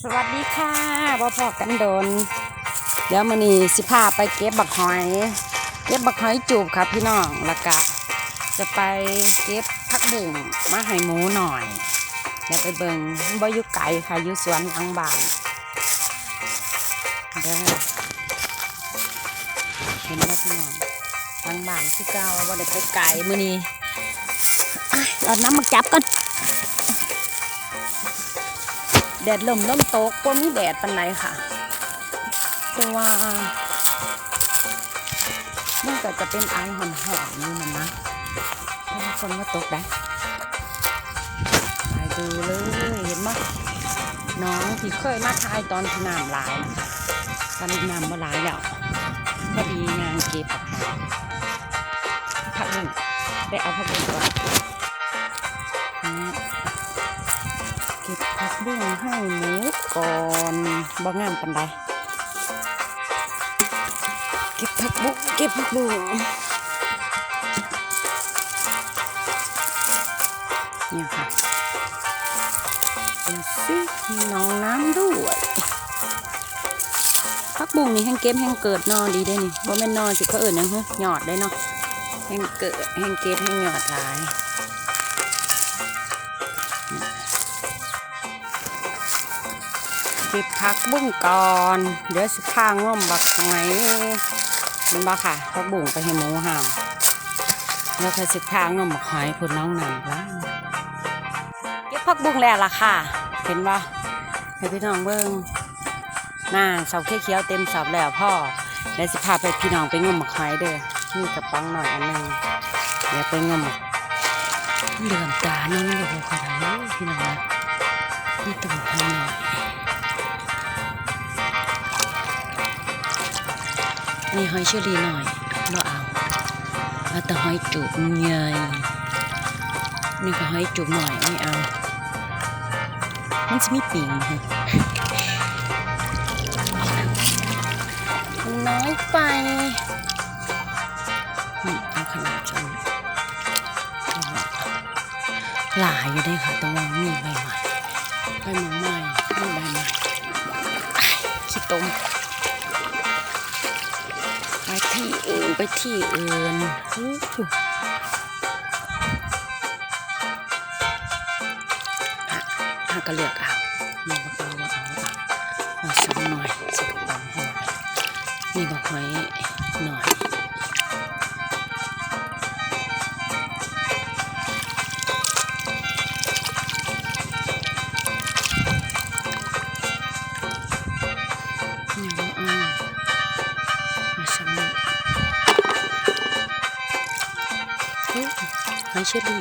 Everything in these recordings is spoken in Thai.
สวัสดีค่ะพ่อพอกันโดน เดี๋ยวมันีสิพาไปเก็บบักหอย เก็บบักหอยจูบครับพี่น้องล้วก็จะไปเก็บผักบุ้งมาให้หมูหน่อยเดี๋ยวไปเบิ่งบ่อยู่ไกลค่ะยู่สวนหลังบานเด้อเห็นบ่พี่น้องหลังบานคือเก่าบ่ได้ไปไกลมื้อนี้อะเอาน้ำมาจับก่อน แดดลมลมโต๊กก็มีแดดปันไหนค่ะต่ว่ามันก็จะเป็นไอหอนหอนๆอยู่นนะเพราะว่าฝนมาตกได้ไปดูเลยเห็นไหมน้องที่เคยมาทายตอนที่น้ำลายนะคะตอนนี้น้ำมาลายแล้วพอดีงานเก็บผักหอมผักบุ้งได้เอาผักบุ้งก่อน ก็บผักบุ้งให้หมูก่อนบ่งามปันใดเก็บผักบุ้งเก็บผักบุ้งเนี่ยค่ะดูสิมีน้องน้ำด้วยผักบุ้งนี่แห้งเก็บแห้งเกิดนอดีได้นี่บ่แม่นนอสิเขาเอิ่นยังฮะหยอดได้เนาะแห้งเกิดแห้งเก็บแห้งหยอดหลาย เก็บผักบุ้งก่อน เดี๋ยวสิพาง่อมบักไงเห็นบ่ค่ะผักบุ้งไปให้หมูห่ามแล้วก็สิพาง่อมบักหอยคุณน้องหนังล้างเก็บผักบุ้งแล้วล่ะค่ะ เห็นบ่ให้พี่น้องเบิ่งหน้าเสาเขียวเต็มสอบแล้วพ่อเดี๋ยวสิพาไปพี่น้องไปงอมบักหอยเด้อนี่กระป๋องหน่อยอันหนึงเดี๋ยวไปงอมเหลื่อมตาน้องอยู่บ่ค่ะเด้อพี่น้องนี่ตัวให้หน่อย นี่หอยเชอรี่หน่อยเราเอาเอาแต่หอยจูบใหญ่นี่ก็หอยจูบหน่อยไม่เอา มันจะมีปิงค่ะน้อยไปเอาขนาดจนหลายอยู่ได้ค่ะต้องวางมีใบใหม่ใบหมองใหม่มีใบใหม่อ้ายขี้ตม ที่อื่นไปที่อื่นอู้หูอะก็เลือกเอานี่บอกเอาว่าเอาว่าเอาสักหน่อยสักปองหอยนี่บอกหอยหน่อย หอยเชอรี่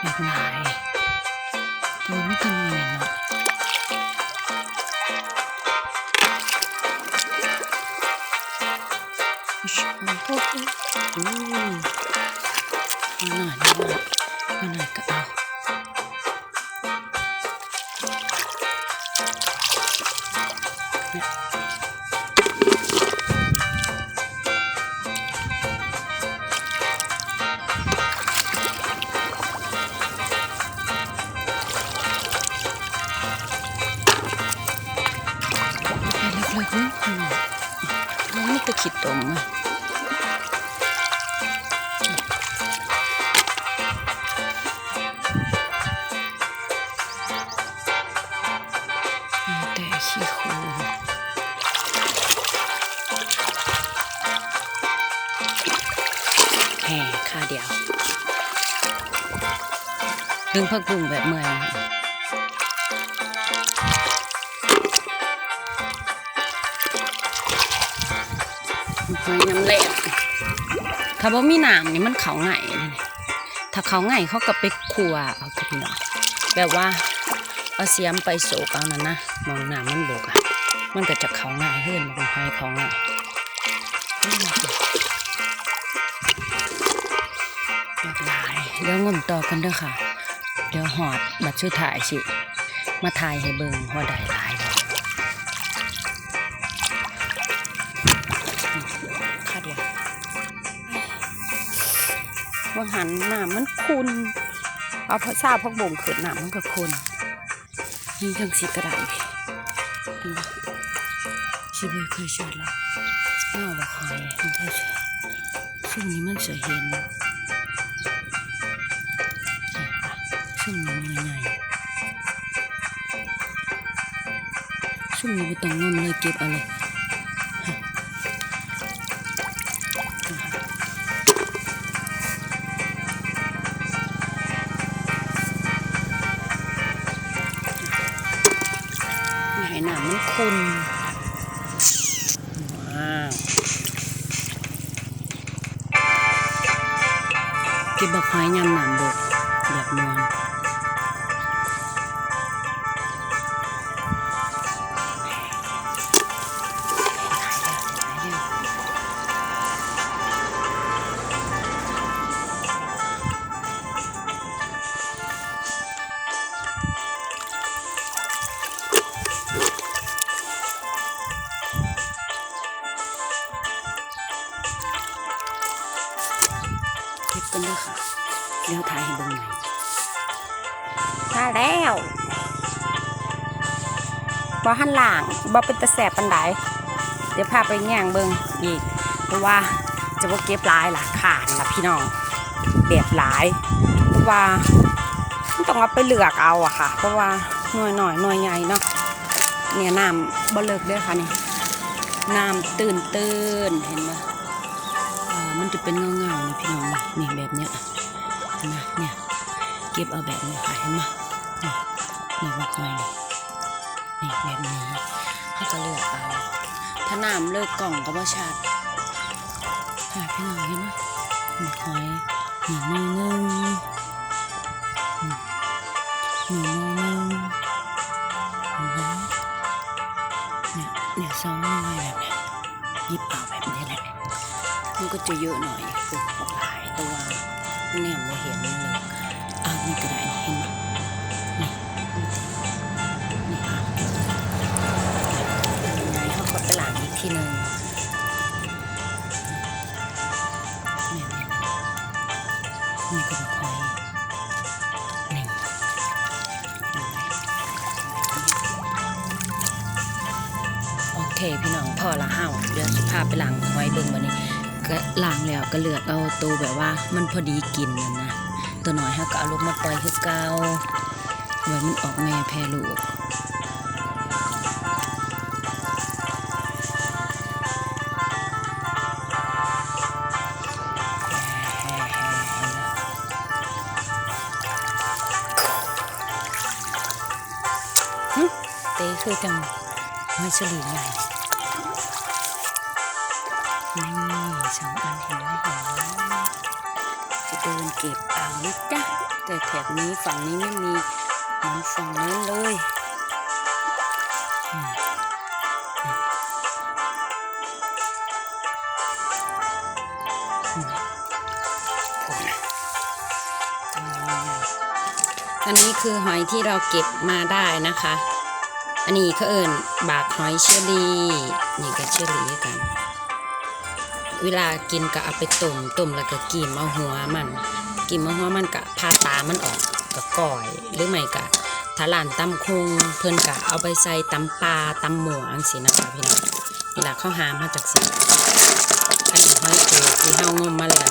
อยากหลายตัวไม่กันหน่อยเนาะโอ้โหอู้มาหน่อยมาหน่อยมาหน่อยก็เอาไป มันไม่ตะขิดตมอะมีแต่ขี้โคแห่ค่าเดียวดึงพักบุ้งแบบเมื่อย หอยน้ำแหลกถ้าบ่มีน้ำนี่มันเขาง่ายนี่ถ้าเขาง่ายเขาก็ไปขัวเอากับพี่น้องแบบว่าเอาเสียมไปโศกเอานั่นนะมองน้ำมันบกอะมันก็จะเขาง่ายขึ้นมันหอยเขาง่ายอยากหลายเดี๋ยวงมต่อกันเด้อค่ะ เดี๋ยวหอดบัตรช่วยถ่ายสิ มาถ่ายให้เบิ่งหอได้หลาย ว่าหันหน้ามันคุณเอาพอทราบพักบ่งเขึ้นน้ำมันก็คนนี่จังสิกระไดเห็นบ่ชิบเคยชดแล้วน่าว่คอยมันเคยชดซึ่งนี้มันจะเห็นเห็นซึ่งนี้มันใหญ่ซึ่งนี้ไม่ต้องงมเลยเก็บอะไร หนามมันคุณว้าวกินบักหอยยำหนามบกแบบนวล มาแล้วบ่หันหล่างบ่เป็นตะแสบปันไดเดี๋ยวพาไปแง่งเบิงอีกเพราะว่าจะบ่เก็บหลายล่ะขาดล่ะพี่น้องแบบหลายเพราะว่าต้องเอาไปเลือกเอาอะค่ะ เพราะว่าหน่วยหน่อยหน่วยใหญ่เนาะเนี่ยน้ำบ่เลิกด้อค่ะนี่น้ำตื่นตื่นเห็นไหมอ่ามันจะเป็นเงาเงาๆนี่พี่น้องนี่แบบเนี้ยนไหมเนี่ยเก็บเอาแบบนี้ค่ะเห็นไหม นี่นี่วัดไว้นี่นี่แบบนี้เขาจะเลือกเอาถ้าน้ำเลิกกล่องก็บ่ชัดค่ะพี่น้องเห็นไหมนี่หอยนี่หน่อหนึงหนึ่งหนึ่งเนี่ยเนี่ยสองหน่วยแบบเนี้ยยิบเอาแบบนี้แหละมันก็จะเยอะหน่อยคือหลายตัวเนี่ยเราเห็นเลยเอานี่ก็ได้เห็นไหม ทีหนึ่งเนี่ยเนี่ยนี่ก็คอยนี่โอเคพี่น้องพอละห้าวเดี๋ยวสุภาพไปล้างไว้เบิ่งวันนี้ก็ล้างแล้วก็เลือกเอาตัวแบบว่ามันพอดีกินนั่นนะตัวน้อยฮาก็เอาลงมาปล่อยคือเก่าไว้มันออกแม่แพร่ลูก เต้คือจังไม่ฉลีใหญ่นี่สองอันเห็นไหมเห็นไหมจะเดินเก็บเอานะจ๊ะแต่แถบนี้ฝั่งนี้ไม่มีเหมือนฝั่งนั้นเลยอันนี้คือหอยที่เราเก็บมาได้นะคะ อันนี้เขาเอิญบากหอยเชอรี่ นี่ก็เชอรี่กัน เวลากินก็เอาไปต้มต้มแล้วก็กิมเอาหัวมัน กิมเอาหัวมันก็พาตามันออกก็ก่อยหรือไม่ก็ถ้าร้านตำคุงเพิ่นก็เอาไปใส่ตำปลาตำหมูอังสินะคะพี่น้องนี่ล่ะข้าวหามาจากสัตว์อันนี้หอยโขงที่เฮางมมาแล้ว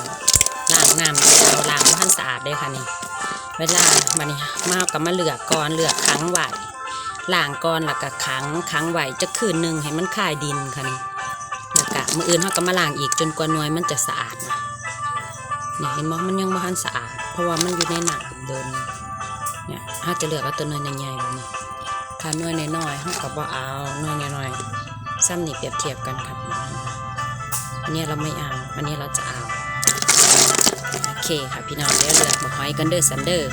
ล้างน้ำเราล้างบ่ทันสะอาดเด้ค่ะนี่เวลาบัดนี้มาเอากับมาเหลือกก่อนเหลือกขังไหว ล้างก่อนแล้วก็ขังขังไว้จะคืนหนึ่งให้มันคายดินค่ะนี่แล้วก็มืออื่นเขาก็มาล้างอีกจนกว่าหน่วยมันจะสะอาดนะนี่เห็นมั้มันยังไม่ทันสะอาด เพราะว่ามันอยู่ในหนามเดินเนี่ยถ้าจะเลือกเอาตัวหน่วยใหญ่ๆแบบนี้ถ้าหน่วยน้อยๆเขาก็บ่เอาหน่วยน้อยๆซ้ำนี่เปรียบเทียบกันครับอันนี้เราไม่เอาอันนี้เราจะเอาโอเคค่ะพี่น้องเดี๋ยวเลือกมาหอยกันเด้อซันเดอร์